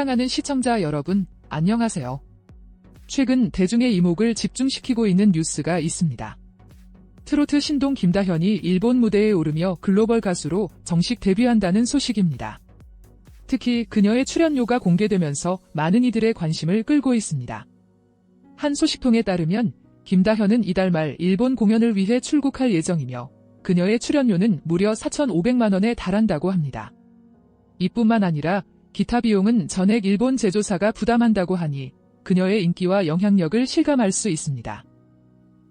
사랑하는 시청자 여러분, 안녕하세요. 최근 대중의 이목을 집중시키고 있는 뉴스가 있습니다. 트로트 신동 김다현이 일본 무대에 오르며 글로벌 가수로 정식 데뷔한다는 소식입니다. 특히 그녀의 출연료가 공개되면서 많은 이들의 관심을 끌고 있습니다. 한 소식통에 따르면 김다현은 이달 말 일본 공연을 위해 출국할 예정이며 그녀의 출연료는 무려 4,500만 원에 달한다고 합니다. 이뿐만 아니라 기타 비용은 전액 일본 제조사가 부담한다고 하니 그녀의 인기와 영향력을 실감할 수 있습니다.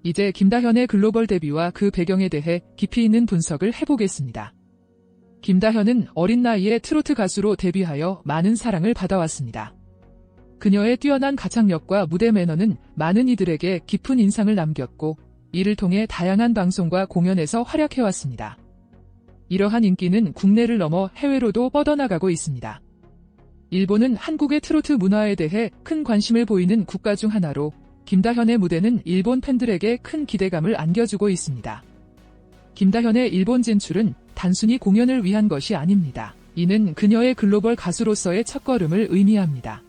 이제 김다현의 글로벌 데뷔와 그 배경에 대해 깊이 있는 분석을 해보겠습니다. 김다현은 어린 나이에 트로트 가수로 데뷔하여 많은 사랑을 받아왔습니다. 그녀의 뛰어난 가창력과 무대 매너는 많은 이들에게 깊은 인상을 남겼고 이를 통해 다양한 방송과 공연에서 활약해왔습니다. 이러한 인기는 국내를 넘어 해외로도 뻗어나가고 있습니다. 일본은 한국의 트로트 문화에 대해 큰 관심을 보이는 국가 중 하나로 김다현의 무대는 일본 팬들에게 큰 기대감을 안겨주고 있습니다. 김다현의 일본 진출은 단순히 공연을 위한 것이 아닙니다. 이는 그녀의 글로벌 가수로서의 첫걸음을 의미합니다.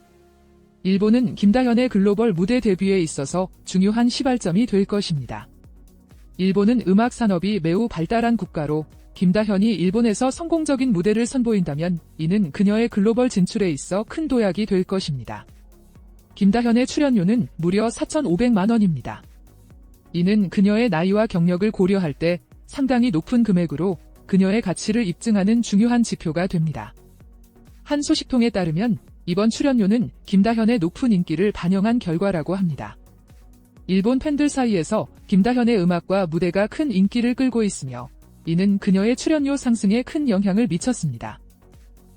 일본은 김다현의 글로벌 무대 데뷔에 있어서 중요한 시발점이 될 것입니다. 일본은 음악 산업이 매우 발달한 국가로 김다현이 일본에서 성공적인 무대를 선보인다면 이는 그녀의 글로벌 진출에 있어 큰 도약이 될 것입니다. 김다현의 출연료는 무려 4,500만 원입니다. 이는 그녀의 나이와 경력을 고려할 때 상당히 높은 금액으로 그녀의 가치를 입증하는 중요한 지표가 됩니다. 한 소식통에 따르면 이번 출연료는 김다현의 높은 인기를 반영한 결과라고 합니다. 일본 팬들 사이에서 김다현의 음악과 무대가 큰 인기를 끌고 있으며 이는 그녀의 출연료 상승에 큰 영향을 미쳤습니다.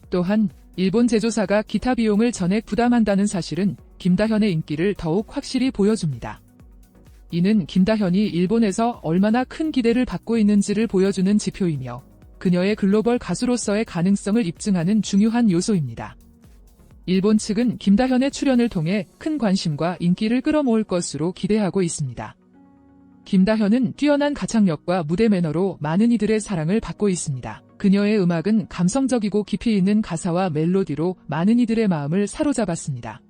또한 일본 제조사가 기타 비용을 전액 부담한다는 사실은 김다현의 인기를 더욱 확실히 보여줍니다. 이는 김다현이 일본에서 얼마나 큰 기대를 받고 있는지를 보여주는 지표이며 그녀의 글로벌 가수로서의 가능성을 입증하는 중요한 요소입니다. 일본 측은 김다현의 출연을 통해 큰 관심과 인기를 끌어모을 것으로 기대하고 있습니다. 김다현은 뛰어난 가창력과 무대 매너로 많은 이들의 사랑을 받고 있습니다. 그녀의 음악은 감성적이고 깊이 있는 가사와 멜로디로 많은 이들의 마음을 사로잡았습니다.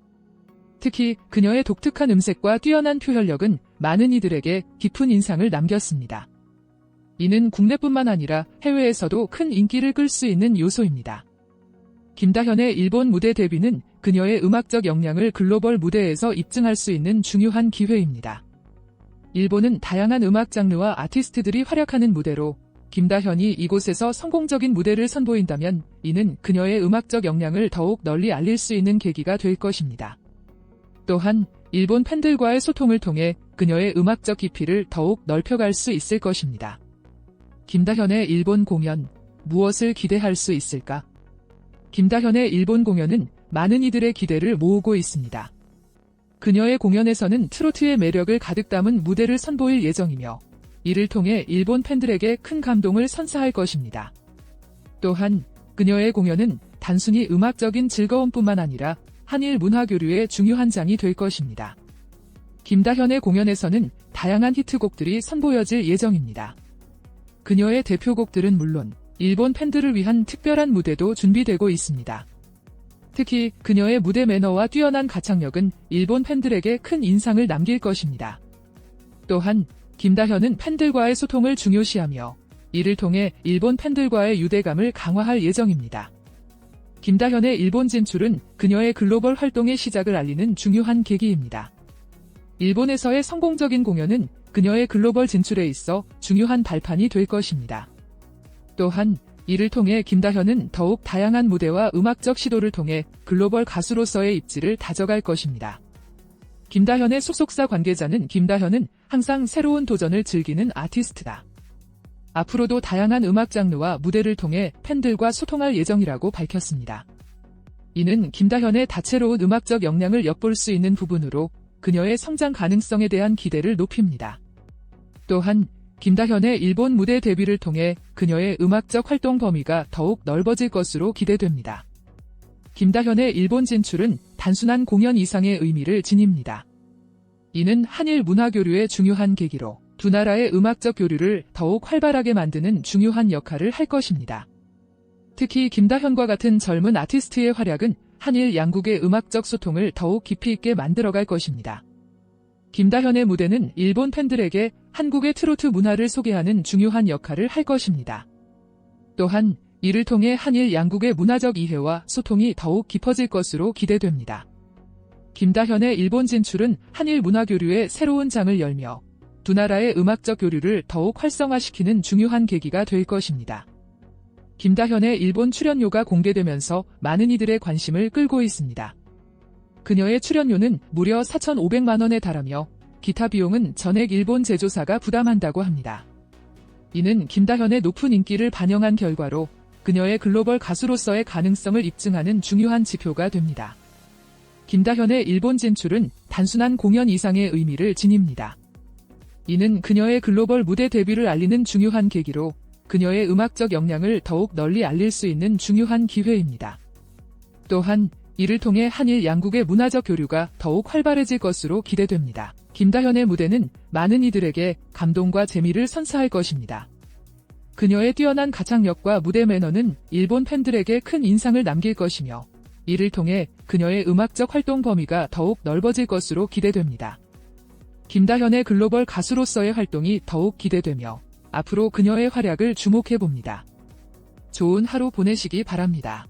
특히 그녀의 독특한 음색과 뛰어난 표현력은 많은 이들에게 깊은 인상을 남겼습니다. 이는 국내뿐만 아니라 해외에서도 큰 인기를 끌 수 있는 요소입니다. 김다현의 일본 무대 데뷔는 그녀의 음악적 역량을 글로벌 무대에서 입증할 수 있는 중요한 기회입니다. 일본은 다양한 음악 장르와 아티스트들이 활약하는 무대로 김다현이 이곳에서 성공적인 무대를 선보인다면 이는 그녀의 음악적 역량을 더욱 널리 알릴 수 있는 계기가 될 것입니다. 또한 일본 팬들과의 소통을 통해 그녀의 음악적 깊이를 더욱 넓혀갈 수 있을 것입니다. 김다현의 일본 공연, 무엇을 기대할 수 있을까? 김다현의 일본 공연은 많은 이들의 기대를 모으고 있습니다. 그녀의 공연에서는 트로트의 매력을 가득 담은 무대를 선보일 예정이며 이를 통해 일본 팬들에게 큰 감동을 선사할 것입니다. 또한 그녀의 공연은 단순히 음악적인 즐거움뿐만 아니라 한일 문화 교류의 중요한 장이 될 것입니다. 김다현의 공연에서는 다양한 히트곡들이 선보여질 예정입니다. 그녀의 대표곡들은 물론 일본 팬들을 위한 특별한 무대도 준비되고 있습니다. 특히 그녀의 무대 매너와 뛰어난 가창력은 일본 팬들에게 큰 인상을 남길 것입니다. 또한 김다현은 팬들과의 소통을 중요시하며 이를 통해 일본 팬들과의 유대감을 강화할 예정입니다. 김다현의 일본 진출은 그녀의 글로벌 활동의 시작을 알리는 중요한 계기입니다. 일본에서의 성공적인 공연은 그녀의 글로벌 진출에 있어 중요한 발판이 될 것입니다. 또한 이를 통해 김다현은 더욱 다양한 무대와 음악적 시도를 통해 글로벌 가수로서의 입지를 다져갈 것입니다. 김다현의 소속사 관계자는 김다현은 항상 새로운 도전을 즐기는 아티스트다. 앞으로도 다양한 음악 장르와 무대를 통해 팬들과 소통할 예정이라고 밝혔습니다. 이는 김다현의 다채로운 음악적 역량을 엿볼 수 있는 부분으로 그녀의 성장 가능성에 대한 기대를 높입니다. 또한 김다현의 일본 무대 데뷔를 통해 그녀의 음악적 활동 범위가 더욱 넓어질 것으로 기대됩니다. 김다현의 일본 진출은 단순한 공연 이상의 의미를 지닙니다. 이는 한일 문화 교류의 중요한 계기로 두 나라의 음악적 교류를 더욱 활발하게 만드는 중요한 역할을 할 것입니다. 특히 김다현과 같은 젊은 아티스트의 활약은 한일 양국의 음악적 소통을 더욱 깊이 있게 만들어갈 것입니다. 김다현의 무대는 일본 팬들에게 한국의 트로트 문화를 소개하는 중요한 역할을 할 것입니다. 또한 이를 통해 한일 양국의 문화적 이해와 소통이 더욱 깊어질 것으로 기대됩니다. 김다현의 일본 진출은 한일 문화 교류의 새로운 장을 열며 두 나라의 음악적 교류를 더욱 활성화시키는 중요한 계기가 될 것입니다. 김다현의 일본 출연료가 공개되면서 많은 이들의 관심을 끌고 있습니다. 그녀의 출연료는 무려 4,500만 원에 달하며 기타 비용은 전액 일본 제조사가 부담한다고 합니다. 이는 김다현의 높은 인기를 반영한 결과로 그녀의 글로벌 가수로서의 가능성을 입증하는 중요한 지표가 됩니다. 김다현의 일본 진출은 단순한 공연 이상의 의미를 지닙니다. 이는 그녀의 글로벌 무대 데뷔를 알리는 중요한 계기로 그녀의 음악적 역량을 더욱 널리 알릴 수 있는 중요한 기회입니다. 또한 이를 통해 한일 양국의 문화적 교류가 더욱 활발해질 것으로 기대됩니다. 김다현의 무대는 많은 이들에게 감동과 재미를 선사할 것입니다. 그녀의 뛰어난 가창력과 무대 매너는 일본 팬들에게 큰 인상을 남길 것이며 이를 통해 그녀의 음악적 활동 범위가 더욱 넓어질 것으로 기대됩니다. 김다현의 글로벌 가수로서의 활동이 더욱 기대되며 앞으로 그녀의 활약을 주목해 봅니다. 좋은 하루 보내시기 바랍니다.